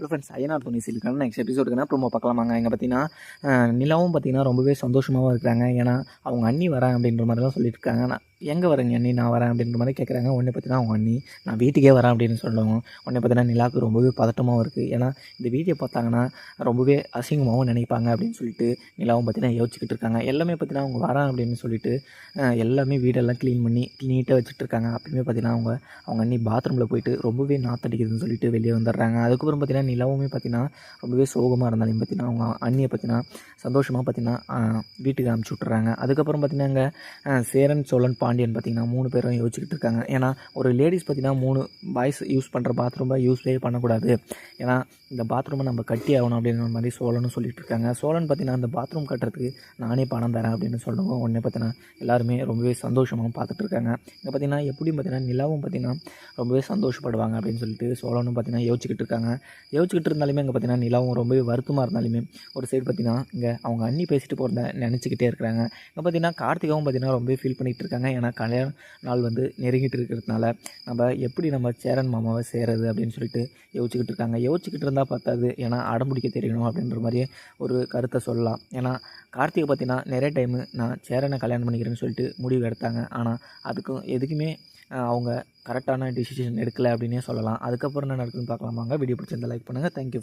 Hello friends Ayyanar துணி சிலுக்கான next எபிசோடுக்குனா promo பார்க்கலாமாங்க? இங்கே பார்த்தீங்கன்னா நிலாவும் பார்த்தீங்கன்னா ரொம்பவே சந்தோஷமாகவும் இருக்கிறாங்க. ஏன்னா அவங்க அண்ணி வரேன் அப்படின்ற மாதிரிலாம் சொல்லியிருக்காங்க நான் எங்கே வரேங்க அண்ணி நான் வரேன் அப்படின்ற மாதிரி கேட்குறாங்க உடனே பார்த்தீங்கன்னா அவங்க அண்ணி நான் வீட்டுக்கே வரேன் அப்படின்னு சொல்லுவோம் உடனே பார்த்தீங்கன்னா நிலாவுக்கு ரொம்பவே பதட்டமாகவும் இருக்குது ஏன்னா இந்த வீடியோ பார்த்தாங்கன்னா ரொம்பவே அசிங்கமாகவும் நினைப்பாங்க அப்படின்னு சொல்லிட்டு நிலாவும் பார்த்தீங்கன்னா யோசிச்சுக்கிட்டு இருக்காங்க. எல்லாமே பார்த்தீங்கன்னா அவங்க வரேன் அப்படின்னு சொல்லிட்டு எல்லாமே வீடெல்லாம் க்ளீன் பண்ணி நீட்டாக வச்சுட்டு இருக்காங்க. அப்பயுமே பார்த்தீங்கன்னா அவங்க அவங்க அண்ணி பாத்ரூமில் போயிட்டு ரொம்பவே நாத்தடிக்குதுன்னு சொல்லிட்டு வெளியே வந்துடுறாங்க. அதுக்கப்புறம் பார்த்தீங்கன்னா நிலாவுமே பார்த்தீங்கன்னா ரொம்பவே சோகமாக இருந்தாலும் பார்த்தீங்கன்னா அவங்க அண்ணியை பார்த்தீங்கன்னா சந்தோஷமாக பார்த்தீங்கன்னா வீட்டுக்கு அனுப்பிச்சி விட்றாங்க அதுக்கப்புறம் பார்த்தீங்கன்னா அங்கே சேரன் சோழன் பாண்டியன் பார்த்தீங்கன்னா மூணு பேரும் யோசிச்சுக்கிட்டு இருக்காங்க. ஏன்னா ஒரு லேடிஸ் பார்த்தீங்கன்னா மூணு பாய்ஸ் யூஸ் பண்ணுற பாத்ரூமை யூஸ்வே பண்ணக்கூடாது. ஏன்னா இந்த பாத்ரூமை நம்ம கட்டி ஆகணும் அப்படின்ற மாதிரி சோழனும் சொல்லிட்டு இருக்காங்க. சோழன் பார்த்தீங்கன்னா அந்த பாத்ரூம் கட்டுறதுக்கு நானே பணம் தரேன் அப்படின்னு சொல்லுவோம் உடனே பார்த்தீங்கன்னா எல்லாருமே ரொம்பவே சந்தோஷமாகவும் பார்த்துட்டு இருக்காங்க. இங்கே பார்த்தீங்கன்னா எப்படியும் பார்த்தீங்கன்னா நிலாவும் பார்த்தீங்கன்னா ரொம்பவே சந்தோஷப்படுவாங்க அப்படின்னு சொல்லிட்டு சோழனும் பார்த்தீங்கன்னா யோசிச்சுக்கிட்டு இருக்காங்க. யோசிச்சுக்கிட்டு இருந்தாலுமே இங்கே பார்த்தீங்கன்னா நிலாவும் ரொம்பவே வருத்தமாக இருந்தாலுமே ஒரு சைடு பார்த்தீங்கன்னா இங்கே அவங்க அண்ணி பேசிட்டு போகிறத நினச்சிக்கிட்டே இருக்கிறாங்க. இங்கே பார்த்தீங்கன்னா கார்த்திகாவும் பார்த்தீங்கன்னா ரொம்பவே ஃபீல் பண்ணிகிட்டு இருக்காங்க. ஏன்னா கல்யாண நாள் வந்து நெருங்கிட்டு இருக்கிறதுனால நம்ம எப்படி நம்ம சேரன் மாமாவை சேரது அப்படின்னு சொல்லிட்டு யோசிச்சுக்கிட்டு இருக்காங்க. யோசிச்சுக்கிட்டு இருந்தால் பார்த்தாது ஏன்னா அடம்பிடிக்க தெரியணும் அப்படின்ற மாதிரியே ஒரு கருத்தை சொல்லலாம். ஏன்னா கார்த்திகை பார்த்தீங்கன்னா நிறைய டைமு நான் சேரனை கல்யாணம் பண்ணிக்கிறேன்னு சொல்லிட்டு முடிவு எடுத்தாங்க. ஆனால் அதுக்கும் எதுக்குமே அவங்க கரெக்டான டிசிஷன் எடுக்கலை அப்படின்னே சொல்லலாம். அதுக்கப்புறம் என்ன நடக்குதுன்னு பார்க்கலாமாங்க. வீடியோ பிடிச்சிருந்தா லைக் பண்ணுங்கள் தேங்க்யூ